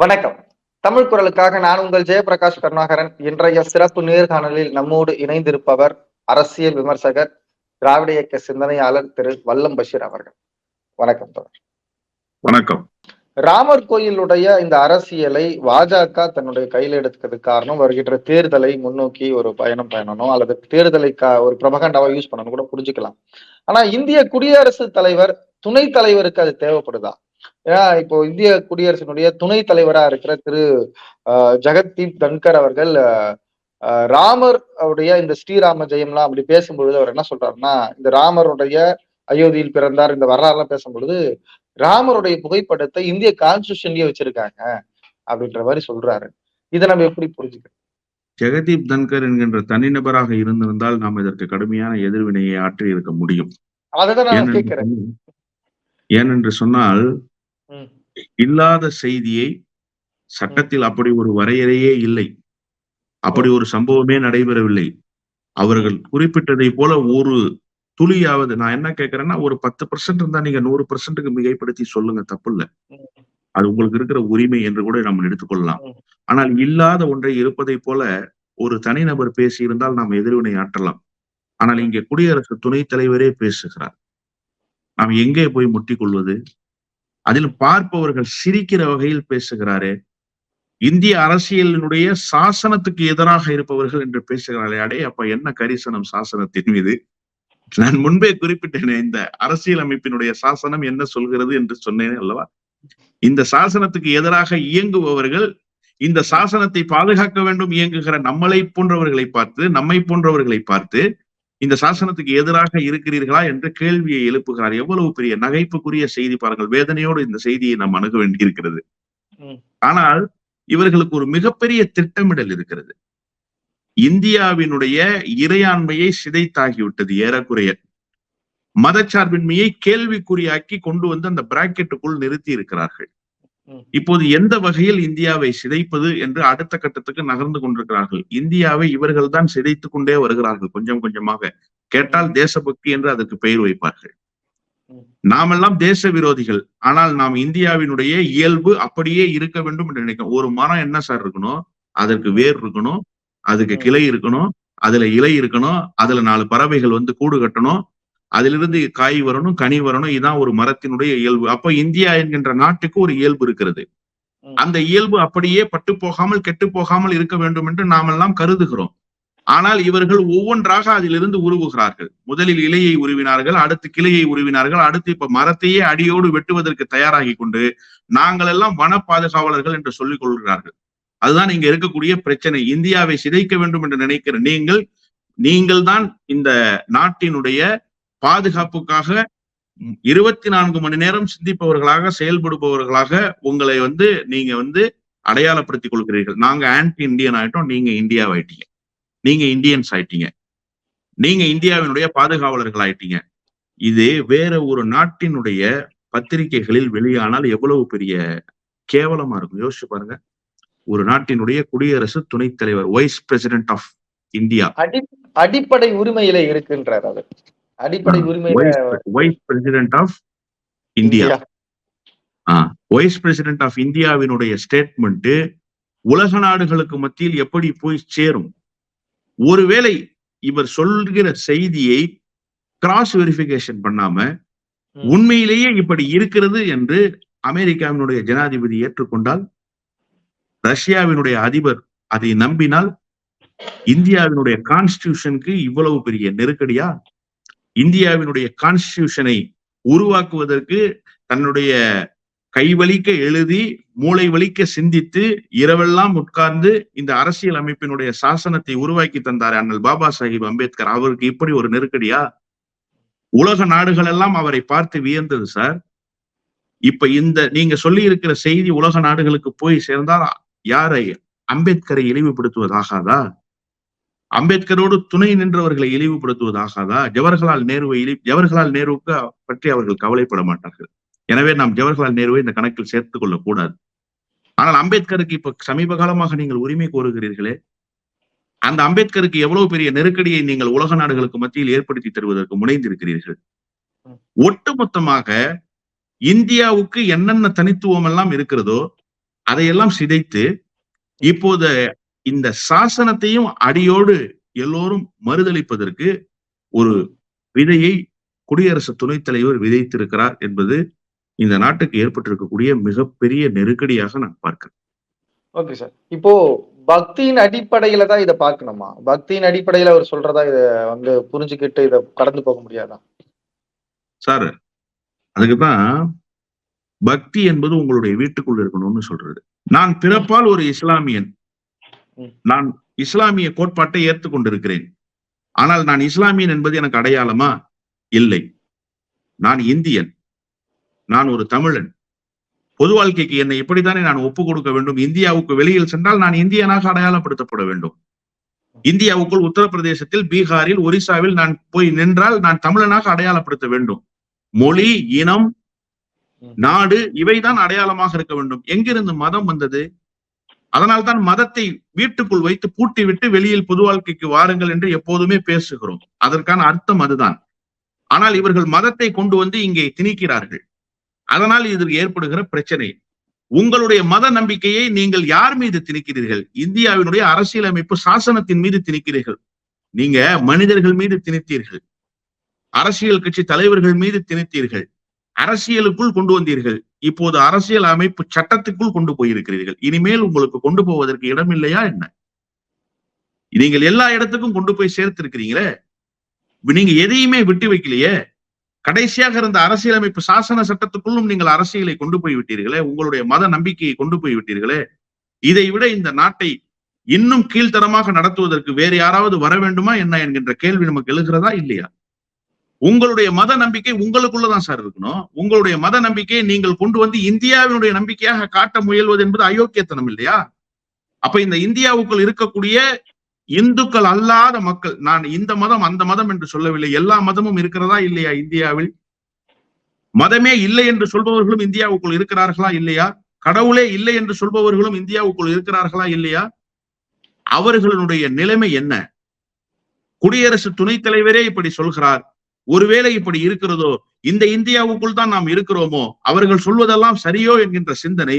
வணக்கம். தமிழ் குரலுக்காக நான் உங்கள் ஜெயபிரகாஷ் கருணாகரன். இன்றைய சிறப்பு நேர்காணலில் நம்மோடு இணைந்திருப்பவர் அரசியல் விமர்சகர் திராவிட இயக்க சிந்தனையாளர் திரு வல்லம் பஷீர் அவர்கள். வணக்கம் தொடர் வணக்கம். ராமர் கோயிலுடைய இந்த அரசியலை பாஜக தன்னுடைய கையில் எடுத்துக்கிறதுக்கு காரணம் வருகின்ற தேர்தலை முன்னோக்கி ஒரு பயணம் பயணணும் அல்லது தேர்தலை ஒரு பிரபகண்டாவா யூஸ் பண்ணணும் கூட புரிஞ்சுக்கலாம். ஆனா இந்திய குடியரசுத் தலைவர் துணைத் தலைவருக்கு அது தேவைப்படுதா? ஏன்னா இப்போ இந்திய குடியரசினுடைய துணைத் தலைவரா இருக்கிற திரு ஜெகதீப் தன்கர் அவர்கள் ராமர் உடைய இந்த ஸ்ரீராம ஜெயம்லாம் அப்படி பேசும்பொழுது அவர் என்ன சொல்றாருன்னா இந்த ராமருடைய அயோத்தியில் பிறந்தார் இந்த வரலாறுலாம் பேசும்பொழுது ராமருடைய புகைப்படத்தை இந்திய கான்ஸ்டியூஷன்லயே வச்சிருக்காங்க அப்படின்ற மாதிரி சொல்றாரு. இதை நம்ம எப்படி புரிஞ்சுக்கிறோம் ஜெகதீப் தன்கர் என்கின்ற தனிநபராக இருந்திருந்தால் நாம் இதற்கு கடுமையான எதிர்வினையை ஆற்றி இருக்க முடியும் அததான் நான் ஏனென்று கேட்கிறேன். சொன்னால்- ஏனென்று சொன்னால் ம், இல்லாத செய்தியை சட்டத்தில் அப்படி ஒரு வரையறையே இல்லை. அப்படி ஒரு சம்பவமே நடைபெறவில்லை. அவர்கள் குறிப்பிட்டதை போல ஒரு துளியாவது நான் என்ன கேட்கிறேன்னா ஒரு பத்து பர்சன்ட் இருந்தா நீங்க நூறு பர்சன்ட்டுக்கு மிகைப்படுத்தி சொல்லுங்க தப்பு இல்ல அது உங்களுக்கு இருக்கிற உரிமை என்று கூட நம்ம எடுத்துக்கொள்ளலாம். ஆனால் இல்லாத ஒன்றை இருப்பதை போல ஒரு தனிநபர் பேசியிருந்தால் நாம் எதிர்வினை ஆற்றலாம். ஆனால் இங்கே குடியரசு துணைத் தலைவரே பேசுகிறார். நாம் எங்கே போய் முட்டிக் கொள்வது? அதில் பார்ப்பவர்கள் சிரிக்கிற வகையில் பேசுகிறாரே. இந்திய அரசியலினுடைய சாசனத்துக்கு எதிராக இருப்பவர்கள் என்று பேசுகிறாரே அடே அப்ப என்ன கரிசனம் சாசனத்தின் மீது? நான் முன்பே குறிப்பிட்டேனே இந்த அரசியல் அமைப்பினுடைய சாசனம் என்ன சொல்கிறது என்று சொன்னேனே அல்லவா? இந்த சாசனத்துக்கு எதிராக இயங்குபவர்கள் இந்த சாசனத்தை பாதுகாக்க வேண்டும் இயங்குகிற நம்மளை போன்றவர்களை பார்த்து நம்மை போன்றவர்களை பார்த்து இந்த சாசனத்துக்கு எதிராக இருக்கிறீர்களா என்ற கேள்வியை எழுப்புகிறார். எவ்வளவு பெரிய நகைப்புக்குரிய செய்தி பாருங்கள். வேதனையோடு இந்த செய்தியை நாம் அணுக வேண்டியிருக்கிறது. ஆனால் இவர்களுக்கு ஒரு மிகப்பெரிய திட்டமிடல் இருக்கிறது. இந்தியாவினுடைய இறையாண்மையை சிதைத்தாகிவிட்டது ஏறக்குறைய. மதச்சார்பின்மையை கேள்விக்குறியாக்கி கொண்டு வந்து அந்த பிராக்கெட்டுக்குள் நிறுத்தி இருக்கிறார்கள். இப்போது எந்த வகையில் இந்தியாவை சிதைப்பது என்று அடுத்த கட்டத்துக்கு நகர்ந்து கொண்டிருக்கிறார்கள்? இந்தியாவை இவர்கள் தான் சிதைத்துக் கொண்டே வருகிறார்கள் கொஞ்சம் கொஞ்சமாக. கேட்டால் தேசபக்தி என்று அதற்கு பெயர் வைப்பார்கள். நாமெல்லாம் தேச விரோதிகள். ஆனால் நாம் இந்தியாவினுடைய இயல்பு அப்படியே இருக்க வேண்டும் என்று நினைக்கிறோம். ஒரு மரம் என்ன சார் இருக்கணும்? அதற்கு வேர் இருக்கணும் அதுக்கு. கிளை இருக்கணும் அதுல இலை இருக்கணும் அதுல நாலு பறவைகள் வந்து கூடு கட்டணும் அதிலிருந்து காய் வரணும் கனி வரணும் இதான் ஒரு மரத்தினுடைய இயல்பு. அப்ப இந்தியா என்கின்ற நாட்டுக்கு ஒரு இயல்பு இருக்கிறது. அந்த இயல்பு அப்படியே பட்டு போகாமல் கெட்டு போகாமல் இருக்க வேண்டும் என்று நாமெல்லாம் கருதுகிறோம். ஆனால் இவர்கள் ஒவ்வொன்றாக அதிலிருந்து உருவுகிறார்கள். முதலில் இலையை உருவினார்கள் அடுத்து கிளையை உருவினார்கள் அடுத்து இப்ப மரத்தையே அடியோடு வெட்டுவதற்கு தயாராகி கொண்டு நாங்கள் எல்லாம் வன பாதுகாவலர்கள் என்று சொல்லிக் கொள்கிறார்கள். அதுதான் இங்க இருக்கக்கூடிய பிரச்சனை. இந்தியாவை சிதைக்க வேண்டும் என்று நினைக்கிற நீங்கள் நீங்கள் தான் இந்த நாட்டினுடைய பாதுகாப்புக்காக இருபத்தி நான்கு மணி நேரம் சிந்திப்பவர்களாக செயல்படுபவர்களாக உங்களை வந்து நீங்க வந்து அடையாளப்படுத்திக் கொள்கிறீர்கள். நாங்க ஆன்டி இந்தியன் ஆயிட்டோம் நீங்க இந்தியாவாயிட்டீங்க நீங்க இந்தியன்ஸ் ஆயிட்டீங்க. நீங்க இந்தியாவினுடைய பாதுகாவலர்கள் ஆயிட்டீங்க. இது வேற ஒரு நாட்டினுடைய பத்திரிகைகளில் வெளியானால் எவ்வளவு பெரிய கேவலமா இருக்கும். யோசிச்சு பாருங்க. ஒரு நாட்டினுடைய குடியரசு துணைத் தலைவர் வைஸ் பிரசிடென்ட் ஆஃப் இந்தியா அடிப்படை உரிமையில இருக்கின்றார் அவர். அடிப்படை உரிமையில vice president of India vice president of இந்தியாவினுடைய ஸ்டேட்மெண்ட் உலக நாடுகளுக்கு மத்தியில் எப்படி போய் சேரும்? ஒருவேளை இவர் சொல்கிற செய்தியை கிராஸ் வெரிஃபிகேஷன் பண்ணாம. உண்மையிலேயே இப்படி இருக்கிறது என்று அமெரிக்காவினுடைய ஜனாதிபதி ஏற்றுக்கொண்டால் ரஷ்யாவினுடைய அதிபர் அதை நம்பினால் இந்தியாவினுடைய கான்ஸ்டிடியூஷனுக்கு இவ்வளவு பெரிய நெருக்கடியா? இந்தியாவினுடைய கான்ஸ்டிடியூஷனை உருவாக்குவதற்கு தன்னுடைய கைவலிக்க எழுதி மூளை வலிக்க சிந்தித்து இரவெல்லாம் உட்கார்ந்து இந்த அரசியல் அமைப்பினுடைய சாசனத்தை உருவாக்கி தந்தார் அண்ணல் பாபா சாஹிப் அம்பேத்கர். அவருக்கு இப்படி ஒரு நெருக்கடியா? உலக நாடுகள் எல்லாம் அவரை பார்த்து வியந்தது சார். இப்ப இந்த நீங்க சொல்லி இருக்கிற செய்தி உலக நாடுகளுக்கு போய் சேர்ந்தால் யாரை? அம்பேத்கரை இழிவுபடுத்துவதாகாதா? அம்பேத்கரோடு துணை நின்றவர்களை இழிவுபடுத்துவதாகாதா? ஜவஹர்லால் நேருவை இழி ஜவஹர்லால் நேருவுக்கு பற்றி அவர்கள் கவலைப்பட மாட்டார்கள். எனவே நாம் ஜவஹர்லால் நேருவை இந்த கணக்கில் சேர்த்துக் கொள்ளக்கூடாது. ஆனால் அம்பேத்கருக்கு இப்ப சமீப காலமாக நீங்கள் உரிமை கோருகிறீர்களே அந்த அம்பேத்கருக்கு எவ்வளவு பெரிய நெருக்கடியை நீங்கள் உலக நாடுகளுக்கு மத்தியில் ஏற்படுத்தி தருவதற்கு முனைந்திருக்கிறீர்கள்? ஒட்டுமொத்தமாக இந்தியாவுக்கு என்னென்ன தனித்துவம் எல்லாம் இருக்கிறதோ அதையெல்லாம் சிதைத்து இப்போது இந்த சாசனத்தையும் அடியோடு எல்லோரும் மறுதளிப்பதற்கு ஒரு விதையை குடியரசு துணைத் தலைவர் விதைத்திருக்கிறார் என்பது இந்த நாட்டுக்கு ஏற்பட்டிருக்கக்கூடிய மிகப்பெரிய நெருக்கடியாக நான் பார்க்கிறேன். Okay sir. இப்போ பக்தியின் அடிப்படையில தான் இதை பார்க்கணுமா? பக்தியின் அடிப்படையில அவர் சொல்றதா இத வந்து புரிஞ்சுக்கிட்டு இதை கடந்து போக முடியாதா? சார் அதுக்குதான் பக்தி என்பது உங்களுடைய வீட்டுக்குள்ள இருக்கணும்னு சொல்றது. நான் பிறப்பால் ஒரு இஸ்லாமியன். நான் இஸ்லாமிய கோட்பாட்டை ஏற்றுக்கொண்டிருக்கிறேன். ஆனால் நான் இஸ்லாமியன் என்பது எனக்கு அடையாளமா? இல்லை. நான் இந்தியன். நான் ஒரு தமிழன். பொது வாழ்க்கைக்கு என்னை இப்படித்தானே நான் ஒப்புக் கொடுக்க வேண்டும்? இந்தியாவுக்கு வெளியில் சென்றால் நான் இந்தியனாக அடையாளப்படுத்தப்பட வேண்டும். இந்தியாவுக்குள் உத்தரப்பிரதேசத்தில் பீகாரில் ஒரிசாவில் நான் போய் நின்றால் நான் தமிழனாக அடையாளப்படுத்த வேண்டும். மொழி இனம். நாடு இவைதான் அடையாளமாக இருக்க வேண்டும். எங்கிருந்து மதம் வந்தது? அதனால்தான் மதத்தை வீட்டுக்குள் வைத்து பூட்டி விட்டு வெளியில் பொது வாழ்க்கைக்கு வாருங்கள் என்று எப்போதுமே பேசுகிறோம். அதற்கான அர்த்தம் அதுதான். ஆனால் இவர்கள் மதத்தை கொண்டு வந்து இங்கே திணிக்கிறார்கள். அதனால் இதில் ஏற்படுகிற பிரச்சனை. உங்களுடைய மத நம்பிக்கையை நீங்கள் யார் மீது திணிக்கிறீர்கள்? இந்தியாவினுடைய அரசியலமைப்பு சாசனத்தின் மீது திணிக்கிறீர்கள். நீங்க மனிதர்கள் மீது திணித்தீர்கள். அரசியல் கட்சி தலைவர்கள் மீது திணித்தீர்கள். அரசியலுக்குள் கொண்டு வந்தீர்கள். இப்போது அரசியல் அமைப்பு சட்டத்துக்குள் கொண்டு போயிருக்கிறீர்கள். இனிமேல் உங்களுக்கு கொண்டு போவதற்கு இடம் இல்லையா என்ன? நீங்கள் எல்லா இடத்துக்கும் கொண்டு போய் சேர்த்திருக்கிறீங்களே? நீங்க எதையுமே விட்டு வைக்கலையே? கடைசியாக இருந்த அரசியலமைப்பு சாசன சட்டத்துக்குள்ளும் நீங்கள் அரசியலை கொண்டு போய் விட்டீர்களே? உங்களுடைய மத நம்பிக்கையை கொண்டு போய் விட்டீர்களே? இதை விட இந்த நாட்டை இன்னும் கீழ்த்தரமாக நடத்துவதற்கு வேறு யாராவது வர வேண்டுமா என்ன என்கின்ற கேள்வி நமக்கு எழுகிறதா இல்லையா? உங்களுடைய மத நம்பிக்கை உங்களுக்குள்ளதான் சார் இருக்கணும். உங்களுடைய மத நம்பிக்கையை நீங்கள் கொண்டு வந்து இந்தியாவினுடைய நம்பிக்கையாக காட்ட முயல்வது என்பது அயோக்கியத்தனம் இல்லையா? அப்ப இந்த இந்தியாவுக்குள் இருக்கக்கூடிய இந்துக்கள் அல்லாத மக்கள் நான் இந்த மதம் அந்த மதம் என்று சொல்லவில்லை. எல்லா மதமும் இருக்கிறதா இல்லையா இந்தியாவில்? மதமே இல்லை என்று சொல்பவர்களும் இந்தியாவுக்குள் இருக்கிறார்களா இல்லையா? கடவுளே இல்லை என்று சொல்பவர்களும் இந்தியாவுக்குள் இருக்கிறார்களா இல்லையா? அவர்களுடைய நிலைமை என்ன? குடியரசு துணைத் தலைவரே இப்படி சொல்கிறார். ஒருவேளை இப்படி இருக்கிறதோ இந்த இந்தியாவுக்குள் தான் நாம் இருக்கிறோமோ அவர்கள் சொல்வதெல்லாம் சரியோ என்கின்ற சிந்தனை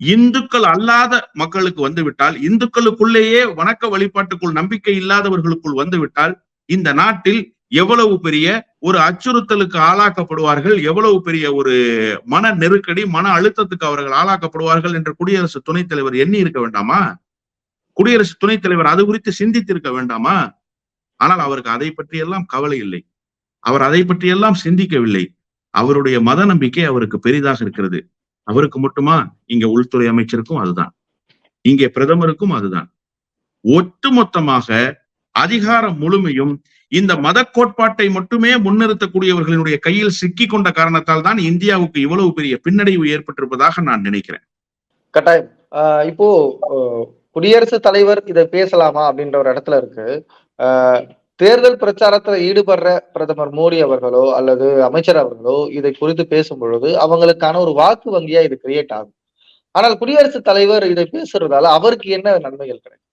இந்துக்கள் அல்லாத மக்களுக்கு வந்துவிட்டால் இந்துக்களுக்குள்ளேயே வணக்க வழிபாட்டுக்குள் நம்பிக்கை இல்லாதவர்களுக்குள் வந்துவிட்டால் இந்த நாட்டில் எவ்வளவு பெரிய ஒரு அச்சுறுத்தலுக்கு ஆளாக்கப்படுவார்கள் எவ்வளவு பெரிய ஒரு மன நெருக்கடி மன அழுத்தத்துக்கு அவர்கள் ஆளாக்கப்படுவார்கள் என்று குடியரசு துணைத் தலைவர் எண்ணி இருக்க வேண்டாமா? குடியரசு துணைத் தலைவர் அது குறித்து சிந்தித்திருக்க வேண்டாமா? ஆனால் அவருக்கு அதை பற்றியெல்லாம் கவலை இல்லை. அவர் அதை பற்றியெல்லாம் சிந்திக்கவில்லை. அவருடைய மத நம்பிக்கை அவருக்கு பெரிதாக இருக்கிறது. அவருக்கு மட்டுமா? இங்க உள்துறை அமைச்சருக்கும் அதுதான். இங்கே பிரதமருக்கும் அதுதான். ஒட்டுமொத்தமாக அதிகாரம் முழுமையும் இந்த மத கோட்பாட்டை மட்டுமே முன்னிறுத்தக்கூடியவர்களுடைய கையில் சிக்கி கொண்ட காரணத்தால் தான் இந்தியாவுக்கு இவ்வளவு பெரிய பின்னடைவு ஏற்பட்டிருப்பதாக நான் நினைக்கிறேன். கட்டாயம். ஆஹ் இப்போ குடியரசுத் தலைவர் இதை பேசலாமா அப்படின்ற ஒரு இடத்துல இருக்கு. ஆஹ் தேர்தல் பிரச்சாரத்துல ஈடுபடுற பிரதமர் மோடி அவர்களோ அல்லது அமைச்சர் அவர்களோ இதை குறித்து பேசும் பொழுது அவங்களுக்கான ஒரு வாக்கு வங்கியா இது கிரியேட் ஆகும். ஆனால் குடியரசுத் தலைவர் இதை பேசுறதால அவருக்கு என்ன நன்மைகள் கிடைக்கும்?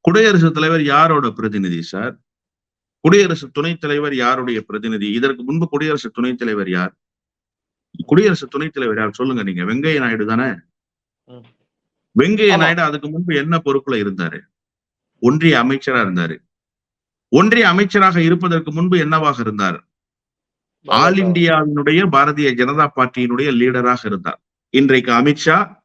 குடியரசுத் தலைவர் யாரோட பிரதிநிதி சார்? குடியரசு துணைத் தலைவர் யாருடைய பிரதிநிதி? இதற்கு முன்பு குடியரசு துணைத் தலைவர் யார்? குடியரசு துணைத் தலைவர் யார்? சொல்லுங்க நீங்க. வெங்கைய நாயுடு தானே. வெங்கைய. நாயுடு அதுக்கு முன்பு என்ன பொறுப்புல இருந்தாரு? ஒன்றிய அமைச்சரா இருந்தாரு. ஒன்றிய அமைச்சராக இருப்பதற்கு முன்பு என்னவாக இருந்தார்? ஆல் இந்தியாவினுடைய பாரதிய ஜனதா பார்ட்டியினுடைய லீடராக இருந்தார். இன்றைக்கு அமித்ஷா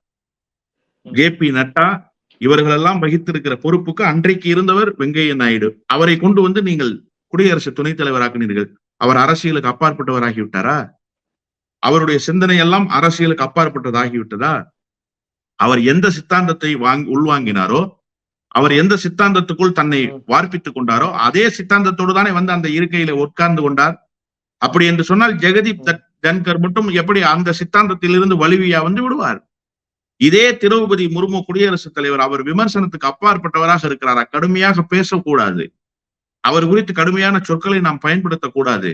ஜே பி நட்டா இவர்களெல்லாம் வகித்திருக்கிற பொறுப்புக்கு அன்றைக்கு இருந்தவர் வெங்கைய நாயுடு. அவரை கொண்டு வந்து நீங்கள் குடியரசு துணைத் தலைவராக்கினீர்கள். அவர் அரசியலுக்கு அப்பாற்பட்டவராகி விட்டாரா அவருடைய சிந்தனை எல்லாம் அரசியலுக்கு அப்பாற்பட்டதாகிவிட்டதா? அவர் எந்த சித்தாந்தத்தை வாங்கி உள்வாங்கினாரோ அவர் எந்த சித்தாந்தத்துக்குள் தன்னை. வார்ப்பித்துக் கொண்டாரோ அதே சித்தாந்தத்தோடு தானே வந்து அந்த இருக்கையில உட்கார்ந்து கொண்டார். அப்படி என்று சொன்னால் ஜெகதீப் தன்கர் மட்டும் எப்படி அந்த சித்தாந்தத்திலிருந்து வலிவியா வந்து விடுவார்? இதே திரௌபதி முர்மு குடியரசுத் தலைவர் அவர் விமர்சனத்துக்கு அப்பாற்பட்டவராக இருக்கிறாரா. கடுமையாக பேசக்கூடாது. அவர் குறித்து கடுமையான சொற்களை நாம் பயன்படுத்தக்கூடாது.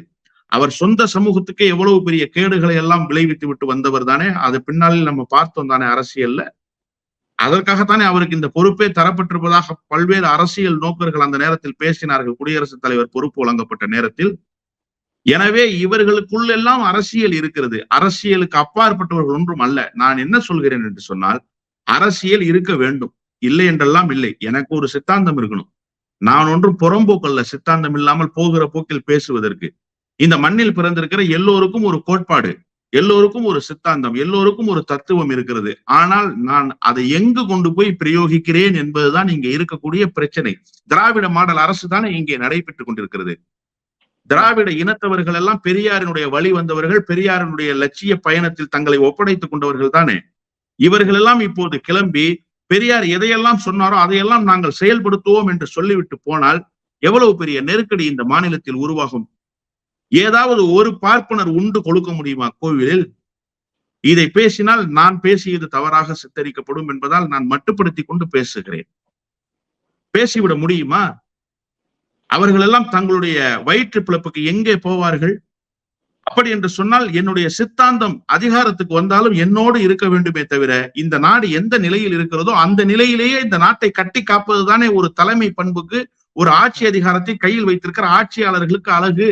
அவர் சொந்த சமூகத்துக்கு எவ்வளவு பெரிய கேடுகளை எல்லாம் விளைவித்து விட்டு வந்தவர் தானே? அது பின்னாளில் நம்ம பார்த்தோம் தானே அரசியல்ல. அதற்காகத்தானே அவருக்கு இந்த பொறுப்பே தரப்பட்டிருப்பதாக பல்வேறு அரசியல் நோக்கர்கள் அந்த நேரத்தில் பேசினார்கள். குடியரசுத் தலைவர் பொறுப்பு வழங்கப்பட்ட நேரத்தில். எனவே இவர்களுக்குள்ளெல்லாம் அரசியல் இருக்கிறது. அரசியலுக்கு அப்பாற்பட்டவர்கள் ஒன்றும் அல்ல. நான் என்ன சொல்கிறேன் என்று சொன்னால் அரசியல் இருக்க வேண்டும். இல்லை என்றெல்லாம் இல்லை. எனக்கு ஒரு சித்தாந்தம் இருக்கணும். நான் ஒன்றும் புறம்போக்கல்ல. சித்தாந்தம் இல்லாமல் போகிற போக்கில் பேசுவதற்கு. இந்த மண்ணில் பிறந்திருக்கிற எல்லோருக்கும் ஒரு கோட்பாடு. எல்லோருக்கும் ஒரு சித்தாந்தம் எல்லோருக்கும் ஒரு தத்துவம் இருக்கிறது. ஆனால் நான் அதை எங்கு கொண்டு போய் பிரயோகிக்கிறேன் என்பதுதான் இங்க இருக்கக்கூடிய பிரச்சனை. திராவிட மாடல் அரசு தானே இங்கே நடைபெற்றுக் கொண்டிருக்கிறது. திராவிட இனத்தவர்கள் எல்லாம் பெரியாரினுடைய வழி வந்தவர்கள் பெரியாரினுடைய லட்சிய பயணத்தில் தங்களை ஒப்படைத்துக் கொண்டவர்கள் தானே. இவர்கள் எல்லாம் இப்போது கிளம்பி பெரியார் எதையெல்லாம் சொன்னாரோ அதையெல்லாம் நாங்கள் செயல்படுத்துவோம் என்று சொல்லிவிட்டு போனால் எவ்வளவு பெரிய நெருக்கடி இந்த மாநிலத்தில் உருவாகும்? ஏதாவது ஒரு பார்ப்பனர் உண்டு கொடுக்க முடியுமா கோவிலில்? இதை பேசினால் நான் பேசியது தவறாக சித்தரிக்கப்படும் என்பதால் நான் மட்டுப்படுத்தி கொண்டு பேசுகிறேன். பேசிவிட முடியுமா? அவர்கள் எல்லாம் தங்களுடைய வயிற்று பிளப்புக்கு எங்கே போவார்கள்? அப்படி என்று சொன்னால் என்னுடைய சித்தாந்தம் அதிகாரத்துக்கு வந்தாலும் என்னோடு இருக்க வேண்டுமே தவிர இந்த நாடு எந்த நிலையில் இருக்கிறதோ அந்த நிலையிலேயே இந்த நாட்டை கட்டி காப்பதுதானே ஒரு தலைமை பண்புக்கு ஒரு ஆட்சி அதிகாரத்தை கையில் வைத்திருக்கிற ஆட்சியாளர்களுக்கு அழகு.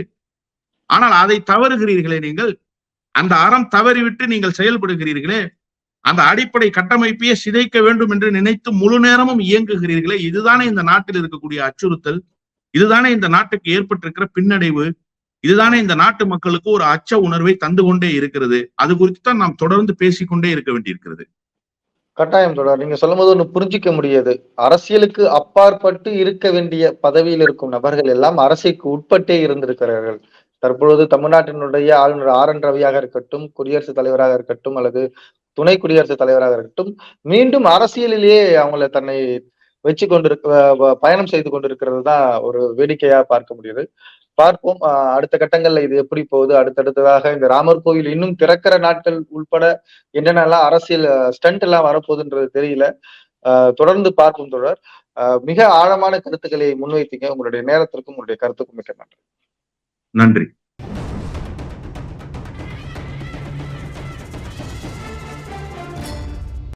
ஆனால் அதை தவறுகிறீர்களே நீங்கள். அந்த அறம் தவறிவிட்டு நீங்கள் செயல்படுகிறீர்களே. அந்த அடிப்படை கட்டமைப்பையே சிதைக்க வேண்டும் என்று நினைத்து முழு நேரமும் இயங்குகிறீர்களே. இதுதானே இந்த நாட்டில் இருக்கக்கூடிய அச்சுறுத்தல். இதுதானே இந்த நாட்டுக்கு ஏற்பட்டிருக்கிற பின்னடைவு. இதுதானே இந்த நாட்டு மக்களுக்கு ஒரு அச்ச உணர்வை தந்து கொண்டே இருக்கிறது. அது குறித்து தான் நாம் தொடர்ந்து பேசிக்கொண்டே இருக்க வேண்டியிருக்கிறது. கட்டாயம் தொடர் நீங்க சொல்லும் போது ஒண்ணு புரிஞ்சிக்க முடியாது. அரசியலுக்கு அப்பாற்பட்டு இருக்க வேண்டிய பதவியில் இருக்கும் நபர்கள் எல்லாம் அரசுக்கு உட்பட்டே இருந்திருக்கிறார்கள். தற்பொழுது தமிழ்நாட்டினுடைய ஆளுநர் ஆர் என் ரவியாக இருக்கட்டும் குடியரசுத் தலைவராக இருக்கட்டும் அல்லது துணை குடியரசுத் தலைவராக இருக்கட்டும் மீண்டும் அரசியலிலேயே அவங்கள தன்னை வச்சு கொண்டிருக்க பயணம் செய்து கொண்டிருக்கிறது தான் ஒரு வேடிக்கையா பார்க்க முடியுது. பார்ப்போம். அடுத்த கட்டங்கள்ல இது எப்படி போகுது? அடுத்தடுத்ததாக இந்த ராமர் கோயில் இன்னும் திறக்கிற நாட்கள் உள்பட என்னென்னலாம் அரசியல் ஸ்டண்ட் எல்லாம் வரப்போகுதுன்றது தெரியல. தொடர்ந்து பார்ப்போம் தொடர் மிக ஆழமான கருத்துக்களை முன்வைத்தீங்க. உங்களுடைய நேரத்திற்கும் உங்களுடைய கருத்துக்கும் மிக்க நன்றி. நன்றி.